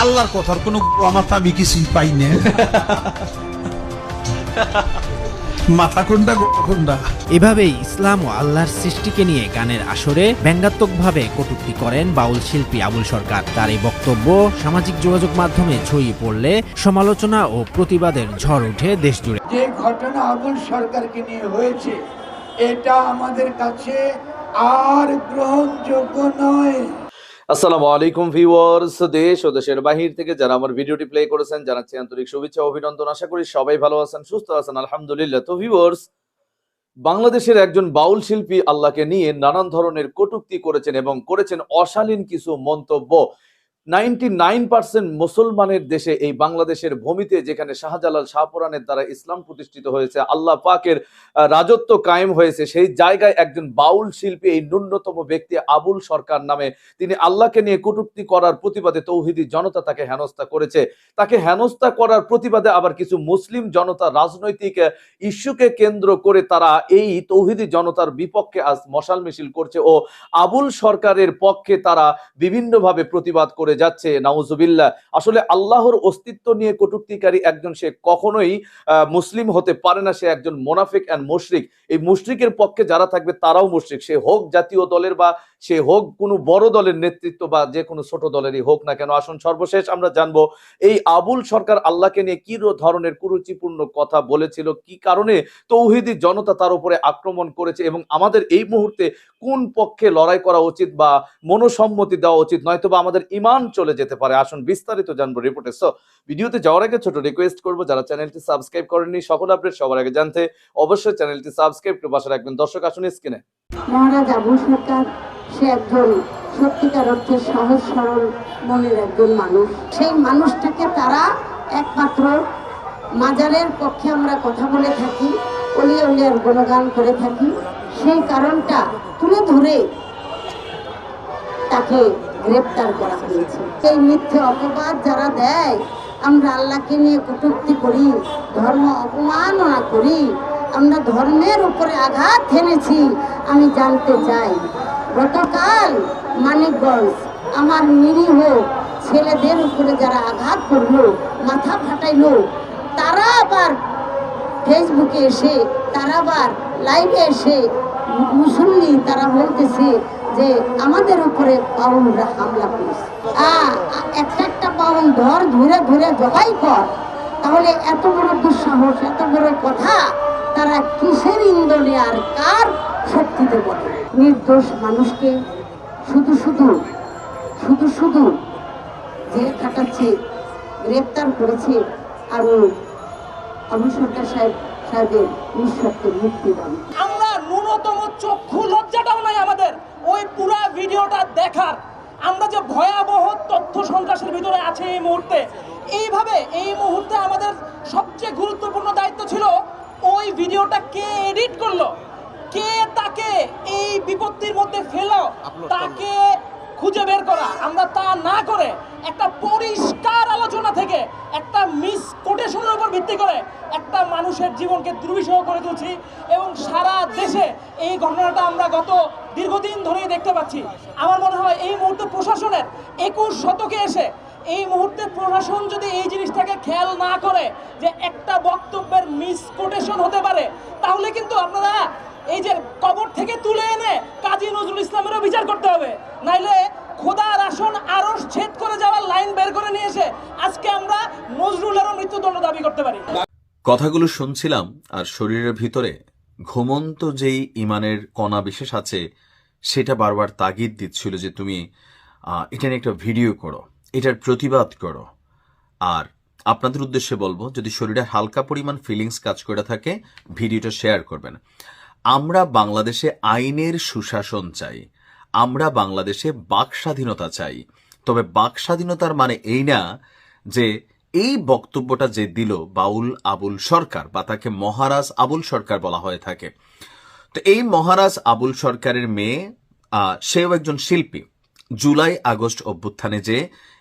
আল্লাহর কথার কোনো মাথা আমি কিছুই পাই না। মাথা কোনটা কোনটা? এভাবেই ইসলাম ও আল্লাহর সৃষ্টিকে নিয়ে গানের আসরে ব্যঙ্গাত্মকভাবে কটূক্তি করেন বাউল শিল্পী আবুল সরকার। তার এই বক্তব্য সামাজিক যোগাযোগ মাধ্যমে ছড়িয়ে পড়লে সমালোচনা ও প্রতিবাদের ঝড় ওঠে দেশজুড়ে। যে ঘটনা আবুল সরকারকে নিয়ে হয়েছে এটা আমাদের কাছে আর গ্রহণযোগ্য নয়। আসসালামু আলাইকুম ভিউয়ার্স, দেশ ও দেশের বাহির থেকে যারা আমার ভিডিওটি প্লে করেছেন, জানাচ্ছি আন্তরিক শুভেচ্ছা অভিনন্দন। আশা করি সবাই ভালো আছেন, সুস্থ আছেন, আলহামদুলিল্লাহ। তো ভিউয়ার্স, বাংলাদেশের একজন বাউল শিল্পী আল্লাহকে নিয়ে নানান ধরনের কটুক্তি করেছেন এবং করেছেন অশালীন কিছু মন্তব্য। নাইনটি নাইন পার্সেন্ট মুসলমানের দেশে এই বাংলাদেশের ভূমিতে যেখানে শাহজালাল শাহপুরানের দ্বারা ইসলাম প্রতিষ্ঠিত হয়েছে, আল্লাহ পাকের রাজত্ব কায়েম হয়েছে, সেই জায়গায় একজন বাউল শিল্পী এই ন্যূনতম ব্যক্তি আবুল সরকার নামে তিনি আল্লাহকে নিয়ে কটূক্তি করার প্রতিবাদে তৌহিদি জনতা তাকে হেনস্থা করেছে। তাকে হেনস্থা করার প্রতিবাদে আবার কিছু মুসলিম জনতা রাজনৈতিক ইস্যুকে কেন্দ্র করে তারা এই তৌহিদি জনতার বিপক্ষে আজ মশাল মিছিল করছে ও আবুল সরকারের পক্ষে তারা বিভিন্নভাবে প্রতিবাদ করে যাচ্ছে, নাউজুবিল্লাহ। আসলে আল্লাহর অস্তিত্ব নিয়ে কটূক্তিকারী একজন সে কখনোই মুসলিম হতে পারে না, সে একজন মোনাফিক অ্যান্ড মুশরিক। এই মুশরিকের পক্ষে যারা থাকবে তারাও মুশরিক। সে হোক জাতীয় দলের বা সে হোক কোনো বড় দলের নেতৃত্ব বা যে কোনো ছোট দলেরই হোক না কেন, আসুন সর্বশেষ আমরা জানব, এই আবুল সরকার আল্লাহকে নিয়ে কি ধরনের কুরুচিপূর্ণ কথা বলেছিল, কি কারণে তৌহিদি জনতা তার উপরে আক্রমণ করেছে এবং আমাদের এই মুহূর্তে কোন পক্ষে লড়াই করা উচিত বা মনোসম্মতি দেওয়া উচিত নয়তো বা আমাদের ইমান চলে যেতে পারে। আসুন বিস্তারিত জানব রিপোর্টে সো ভিডিওতে যাওয়ার আগে ছোট রিকোয়েস্ট করব, যারা চ্যানেলটি সাবস্ক্রাইব করেননি, সকল আপডেট সবার আগে জানতে অবশ্যই চ্যানেলটি সাবস্ক্রাইব করে পাশে রাখবেন। দর্শক, আসুন স্ক্রিনে সে একজন সত্যিকার অর্থে সহজ, সরল, মনের একজন মানুষ। সেই মানুষটাকে তারা একমাত্র মাজারের পক্ষে আমরা কথা বলে থাকি অলিয়া উলিয়ার গুণগান করে থাকি। সেই কারণটা তুলে ধরে তাকে গ্রেপ্তার করা হয়েছে। সেই মিথ্যে অপবাদ যারা দেয়, আমরা আল্লাহকে নিয়ে কটূক্তি করি, ধর্ম অপমাননা করি, আমরা ধর্মের উপরে আঘাত হেনেছি, আমি জানতে চাই, গতকাল মানিকগঞ্জ আমার নিরীহ ছেলেদের উপরে যারা আঘাত করল, মাথা ফাটাইলো, তারা আবার ফেসবুকে এসে, তারা আবার লাইভে এসে, মুসল্লি তারা বলতেছে যে আমাদের উপরে পাউন্ডরা হামলা করেছে। একটা একটা ধর, ধরে ধরে জবাই কর। তাহলে এত বড় দুঃসাহস, এত বড় কথা, তারা কিসের ইন্ধনে আর কার শক্তিতে বলে নির্দোষ মানুষকে শুধু শুধু শুধু শুধু জেল কাটাচ্ছে গ্রেপ্তার করেছে আর আবু সরকার সাহেব, সাহেবের নিঃশর্তে মুক্তি দান। আমরা ন্যূনতম চক্ষু লজ্জাটাও নাই আমাদের। ওই পুরা ভিডিওটা দেখার। আমরা যে ভয়াবহ তথ্য সন্ত্রাসের ভিতরে আছে এই মুহূর্তে এইভাবে এই মুহূর্তে আমাদের সবচেয়ে গুরুত্বপূর্ণ দায়িত্ব ছিল ওই ভিডিওটা কে এডিট করল কে তাকে এই বিপত্তির মধ্যে ফেলো তাকে খুঁজে বের করা। আমরা তা না করে একটা পরিষ্কার আলোচনা থেকে একটা মিস কোটেশনের উপর ভিত্তি করে একটা মানুষের জীবনকে দুর্বিষহ করে তুলছি এবং সারা দেশে এই ঘটনাটা আমরা গত দীর্ঘদিন ধরেই দেখতে পাচ্ছি। আমার মনে হয় এই মুহূর্তে প্রশাসনের একুশ শতকে এসে এই মুহূর্তে প্রশাসন যদি এই জিনিসটাকে খেয়াল না করে যে একটা বক্তব্যের মিস কোটেশন হতে পারে, তাহলে কিন্তু আপনারা এই যে কবর থেকে তুলে এনে কাজী নজরুল ইসলামেরও বিচার করতে হবে। নাইলে খোদার আসন আরও ছেদ করে যাওয়ার লাইন বের করে নিয়ে এসে আজকে আমরা নজরুলেরও মৃত্যুদণ্ড দাবি করতে পারি। কথাগুলো শুনছিলাম আর শরীরের ভিতরে ঘুমন্ত যেই ইমানের কণা বিশেষ আছে সেটা বারবার তাগিদ দিচ্ছিল যে তুমি এটা নিয়ে একটা ভিডিও করো, এটার প্রতিবাদ করো। আর আপনাদের উদ্দেশ্যে বলব, যদি শরীরে হালকা পরিমাণ ফিলিংস কাজ করে থাকে, ভিডিওটা শেয়ার করবেন। আমরা বাংলাদেশে আইনের সুশাসন চাই, আমরা বাংলাদেশে বাক স্বাধীনতা চাই। তবে বাক স্বাধীনতার মানে এই না যে এই বক্তব্যটা যে দিল বাউল আবুল সরকার, বা তাকে মহারাজ আবুল সরকার বলা হয়ে থাকে। তো এই মহারাজ আবুল সরকারের মেয়ে সেও একজন শিল্পী। জুলাই আগস্ট অভ্যুত্থানে যে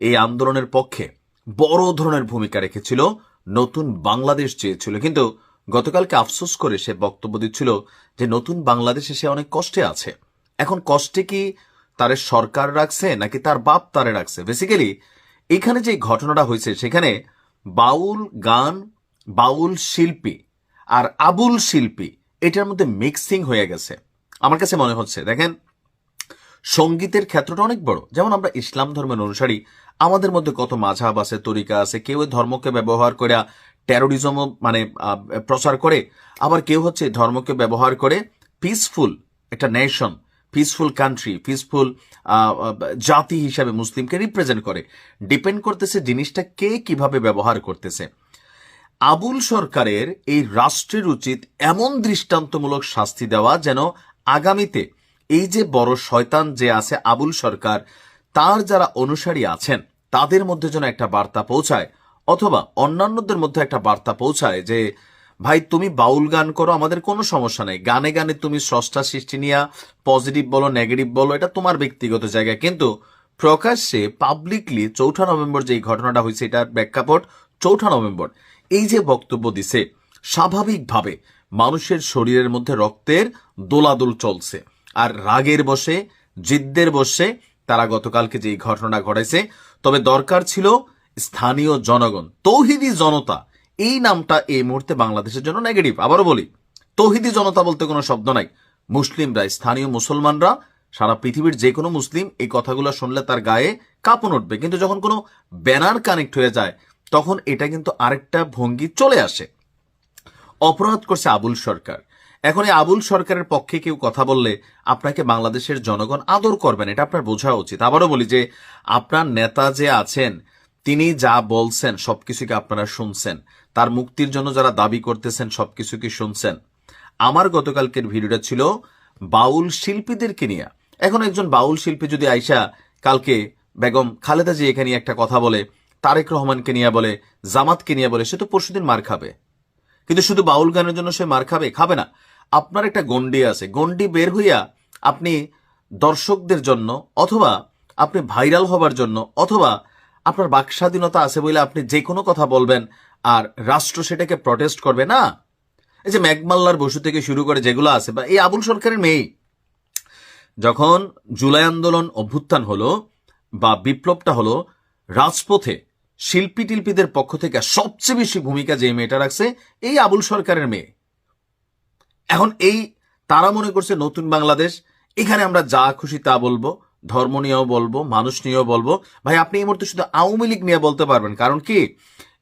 এই আন্দোলনের পক্ষে বড় ধরনের ভূমিকা রেখেছিল, নতুন বাংলাদেশ চেয়েছিল। কিন্তু গতকালকে আফসোস করে সে বক্তব্য দিচ্ছিল যে নতুন বাংলাদেশে সে অনেক কষ্টে আছে। এখন কষ্টে কি তার সরকার রাখছে নাকি তার বাপ তারে রাখছে? বেসিক্যালি এখানে যে ঘটনাটা হয়েছে, সেখানে বাউল গান, বাউল শিল্পী আর আবুল শিল্পী, এটার মধ্যে মিক্সিং হয়ে গেছে। আমার কাছে মনে হচ্ছে, দেখেন সঙ্গীতের ক্ষেত্রটা অনেক বড়। যেমন আমরা ইসলাম ধর্মের অনুসারী, আমাদের মধ্যে কত মাঝাব আছে, তরিকা আছে, কেউ ধর্মকে ব্যবহার করে টেরোরিজম মানে প্রচার করে, আবার কেউ হচ্ছে ধর্মকে ব্যবহার করে পিসফুল একটা নেশন পিসফুল কান্ট্রি পিসফুল জাতি হিসাবে মুসলিমকে রিপ্রেজেন্ট করে। ডিপেন্ড করতেছে জিনিসটা কে কীভাবে ব্যবহার করতেছে। আবুল সরকারের এই রাষ্ট্রের উচিত এমন দৃষ্টান্তমূলক শাস্তি দেওয়া যেন আগামীতে এই যে বড় শয়তান যে আছে আবুল সরকার, তার যারা অনুসারী আছেন, তাদের মধ্যে যেন একটা বার্তা পৌঁছায়, অথবা অন্যান্যদের মধ্যে একটা বার্তা পৌঁছায় যে, ভাই, তুমি বাউল গান করো, আমাদের কোনো সমস্যা নেই। গানে গানে তুমি স্রষ্টা সৃষ্টি নিয়ে পজিটিভ বলো নেগেটিভ বলো, এটা তোমার ব্যক্তিগত জায়গায় কিন্তু প্রকাশ্যে পাবলিকলি চৌঠা নভেম্বর যে ঘটনাটা হয়েছে, এটার ব্যাখ্যাপট চৌঠা নভেম্বর। এই যে বক্তব্য দিছে, স্বাভাবিকভাবে মানুষের শরীরের মধ্যে রক্তের দোলাদোল চলছে। আর রাগের বসে জিদ্দের বসে তারা গতকালকে যে ঘটনা ঘটাইছে তবে দরকার ছিল স্থানীয় জনগণ, তৌহিদি জনতা। এই নামটা এই মুহূর্তে বাংলাদেশের জন্য নেগেটিভ। আবারও বলি, তৌহিদি জনতা বলতে কোনো শব্দ নাই। মুসলিমরা, স্থানীয় মুসলমানরা, সারা পৃথিবীর যে কোনো মুসলিম এই কথাগুলো শুনলে তার গায়ে কাঁপন উঠবে। কিন্তু যখন কোনো ব্যানার কানেক্ট হয়ে যায়, তখন এটা কিন্তু আরেকটা ভঙ্গি চলে আসে। অপরাধ করছে আবুল সরকার। এখন এই আবুল সরকারের পক্ষে কেউ কথা বললে আপনাকে বাংলাদেশের জনগণ আদর করবেন, এটা আপনার বোঝা উচিত। আবারও বলি যে, আপনার নেতা যে আছেন, তিনি যা বলছেন, সবকিছুকে আপনারা শুনছেন। তার মুক্তির জন্য যারা দাবি করতেছেন, সবকিছুকে শুনছেন। আমার গতকালকের ভিডিওটা ছিল বাউল শিল্পীদেরকে নিয়ে। এখন একজন বাউল শিল্পী যদি আইসা কালকে বেগম খালেদা জি এখানে একটা কথা বলে, তারেক রহমানকে নিয়ে বলে, জামাতকে নিয়ে বলে, সে তো পরশুদিন মার খাবে। কিন্তু শুধু বাউল গানের জন্য সে মার খাবে? খাবে না। আপনার একটা গন্ডি আছে। গন্ডি বের হইয়া আপনি দর্শকদের জন্য অথবা আপনি ভাইরাল হবার জন্য অথবা আপনার বাক স্বাধীনতা আছে বলে আপনি যে কোনো কথা বলবেন আর রাষ্ট্র সেটাকে প্রটেস্ট করবে না। এই যে ম্যাকমাল্লার বসু থেকে শুরু করে যেগুলো আছে বা এই আবুল সরকারের মেয়ে। যখন জুলাই আন্দোলন অভ্যুত্থান হলো বা বিপ্লবটা হলো, রাজপথে শিল্পী টিল্পীদের পক্ষ থেকে সবচেয়ে বেশি ভূমিকা যে মেয়েটা রাখছে, এই আবুল সরকারের মেয়ে। এখন এই তারা মনে করছে নতুন বাংলাদেশ, এখানে আমরা যা খুশি তা বলব, ধর্ম নিয়েও বলব, মানুষ নিয়েও বলব। ভাই, আপনি এই মুহূর্তে শুধু আওয়ামী লীগ নিয়ে বলতে পারবেন, কারণ কি?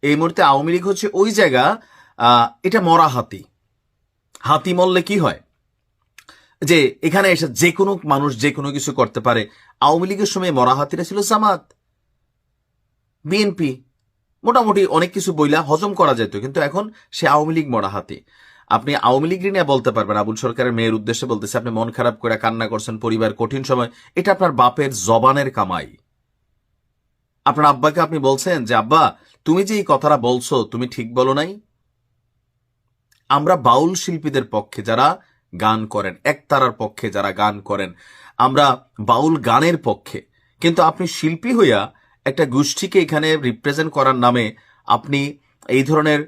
এই মুহূর্তে আওয়ামী লীগ হচ্ছে ওই জায়গা এটা মরা হাতি। হাতি মরলে কি হয়? যে এখানে এসে যে কোনো মানুষ যে কোনো কিছু করতে পারে। আওয়ামী লীগের সময় মরা হাতিরা ছিল জামাত, বিএনপি, মোটামুটি অনেক কিছু বইলা হজম করা যেত, কিন্তু এখন সে আওয়ামী লীগ মরা হাতি। আপনি আওয়ামী লীগ নিয়ে বলতে পারবেন, আবুল সরকারের মেয়ের উদ্দেশ্যে বলতেছে, আপনি মন খারাপ করে কান্না করছেন, পরিবার কঠিন সময়। এটা আপনার বাপের জবানের কামাই। আপনার আব্বাকে আপনি বলছেন যে, আব্বা, তুমি যে এই কথাটা বলছো, তুমি ঠিক বলো নাই? আমরা বাউল শিল্পীদের পক্ষে যারা গান করেন, একতারার পক্ষে যারা গান করেন, আমরা বাউল গানের পক্ষে। কিন্তু আপনি শিল্পী হইয়া একটা গোষ্ঠীকে এখানে রিপ্রেজেন্ট করার নামে আপনি এই ধরনের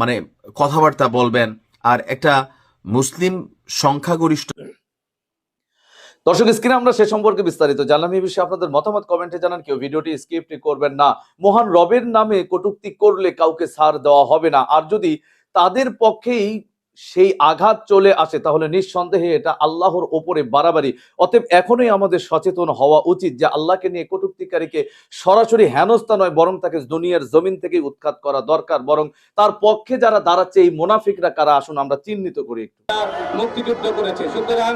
মানে কথাবার্তা বলবেন আর একটা মুসলিম সংখ্যাগরিষ্ঠ দর্শক স্ক্রিনে আমরা সে সম্পর্কে বিস্তারিত জানলাম। এই বিষয়ে আপনাদের মতামত কমেন্টে জানান। কেউ ভিডিওটি স্কিপ করবেন না। মহান রবের নামে কটূক্তি করলে কাউকে সার দেওয়া হবে না। আর যদি তাদের পক্ষেই সেই আঘাত চলে আসে, তাহলে নিঃসন্দেহে এটা আল্লাহর ওপরে বাড়াবাড়ি। অতএব এখনই আমাদের সচেতন হওয়া উচিত যে আল্লাহকে নিয়ে কটূক্তিকারীকে সরাসরি হেনস্থা নয়, বরং তাকে দুনিয়ার জমিন থেকে উৎখাত করা দরকার, বরং তার পক্ষে যারা দাঁড়াচ্ছে, এই মোনাফিকরা কারা? আসুন আমরা চিহ্নিত করি মুক্তিযুদ্ধ করেছে। সুতরাং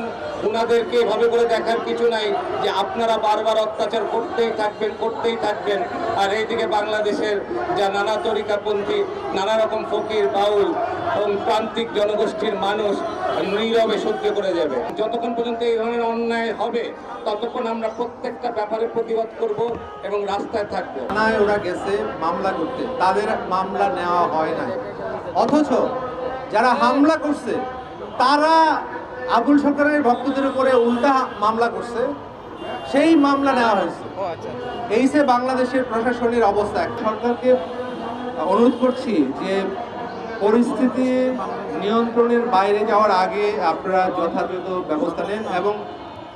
ওনাদেরকে এভাবে করে দেখার কিছু নাই যে আপনারা বারবার অত্যাচার করতেই থাকবেন করতেই থাকবেন। আর এইদিকে বাংলাদেশের যা নানা তরিকাপন্থী, নানা রকম ফকির, বাউল প্রান্তিক জনগোষ্ঠীর মানুষ নীরবে সহ্য করে যাবে। যতক্ষণ পর্যন্ত এই ধরনের অন্যায় হবে, ততক্ষণ আমরা প্রত্যেকটা ব্যাপারে প্রতিবাদ করব এবং রাস্তায় থাকব। থানায় ওরা গেছে মামলা করতে। তাদের মামলা নেওয়া হয় নাই। অথচ যারা হামলা করছে, তারা আবুল সরকারের ভক্তদের উপরে উল্টা মামলা করছে। সেই মামলা নেওয়া হয়েছে। এই যে বাংলাদেশের প্রশাসনের অবস্থা সরকারকে অনুরোধ করছি যে পরিস্থিতি নিয়ন্ত্রণের বাইরে যাওয়ার আগে আপনারা যথাযথ ব্যবস্থা নেন এবং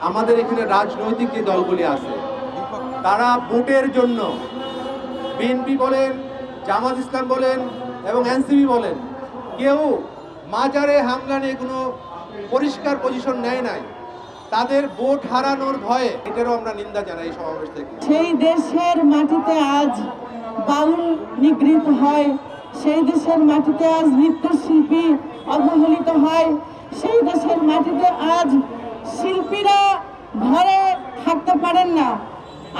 আমাদের এখানে রাজনৈতিক যে দলগুলি আছে, তারা ভোটের জন্য বিএনপি বলেন, জামাত ইসলাম বলেন এবং এনসিপি বলেন, কেউ মাজারে হামলা নিয়ে কোনো পরিষ্কার পজিশন নেয় নাই। তাদের ভোট হারানোর ভয়ে এটারও আমরা নিন্দা জানাই সমাবেশ থেকে। সেই দেশের মাটিতে আজ বাউল নিগৃহীত হয় সেই দেশের মাটিতে আজ নৃত্যশিল্পী অবহেলিত হয়। সেই দেশের মাটিতে আজ শিল্পীরা ঘরে থাকতে পারেন না।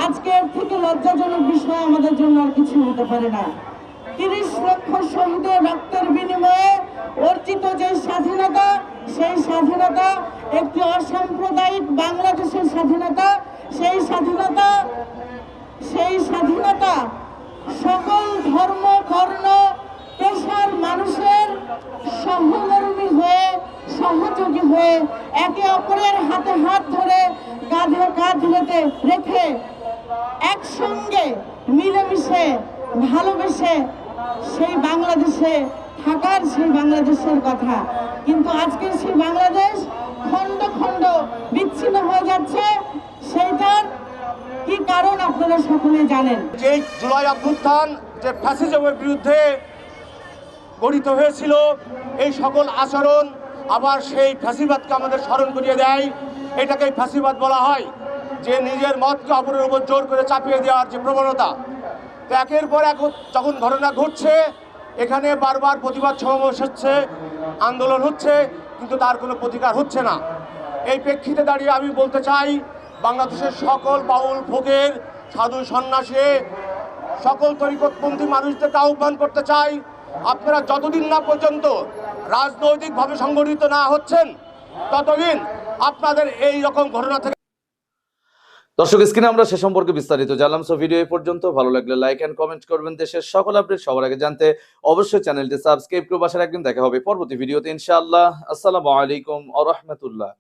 আজকে থেকে লজ্জাজনক বিষয় আমাদের জন্য আর কিছু হতে পারে না। তিরিশ লক্ষ শহীদের রক্তের বিনিময়ে অর্জিত যে স্বাধীনতা, সেই স্বাধীনতা, একটি অসাম্প্রদায়িক বাংলাদেশের স্বাধীনতা, সেই স্বাধীনতা সেই স্বাধীনতা সকল ধর্ম বর্ণ পেশার মানুষের সহমর্মী হয়ে, সহযোগী হয়ে একে অপরের হাতে হাত ধরে কাঁধে কাঁধ রেখে রেখে একসঙ্গে মিলেমিশে ভালোবেসে সেই বাংলাদেশে থাকার সেই বাংলাদেশের কথা। কিন্তু আজকের সেই বাংলাদেশ খণ্ড খণ্ড বিচ্ছিন্ন হয়ে যাচ্ছে, সেইটার কি কারণ আপনারা সকলে জানেন? যে জুলাই অভ্যুত্থান, যে ফ্যাসিজমের বিরুদ্ধে গঠিত হয়েছিল। এই সকল আচরণ আবার সেই ফ্যাসিবাদকে আমাদের স্মরণ করিয়ে দেয়। এটাকেই ফ্যাসিবাদ বলা হয়। যে নিজের মতকে অপরের উপর জোর করে চাপিয়ে দেওয়ার যে প্রবণতা, তো একের পর এক যখন ঘটনা ঘটছে, এখানে বারবার প্রতিবাদ সমাবেশ হচ্ছে, আন্দোলন হচ্ছে, কিন্তু তার কোনো প্রতিকার হচ্ছে না। এই প্রেক্ষিতে দাঁড়িয়ে আমি বলতে চাই, বাংলাদেশের সকল বাউল ফোকের সাধু সন্ন্যাসী, সকল তরিকতপন্থী মানুষদেরকে আহ্বান করতে চাই আপনারা যতদিন না পর্যন্ত রাজনৈতিকভাবে সংগঠিত না হচ্ছেন, ততদিন আপনাদের এই রকম ঘটনা থেকে দর্শক, স্ক্রিনে আমরা সে সম্পর্কে বিস্তারিত জানলাম। সো ভিডিও এই পর্যন্ত। ভালো লাগলে লাইক অ্যান্ড কমেন্ট করবেন দেশের সকল আপডেট সবার আগে জানতে। অবশ্যই চ্যানেলটি সাবস্ক্রাইব করে পাশে একদিন দেখা হবে পরবর্তী ভিডিওতে ইনশাআল্লাহ। আসসালামু আলাইকুম আ রহমতুল্লাহ।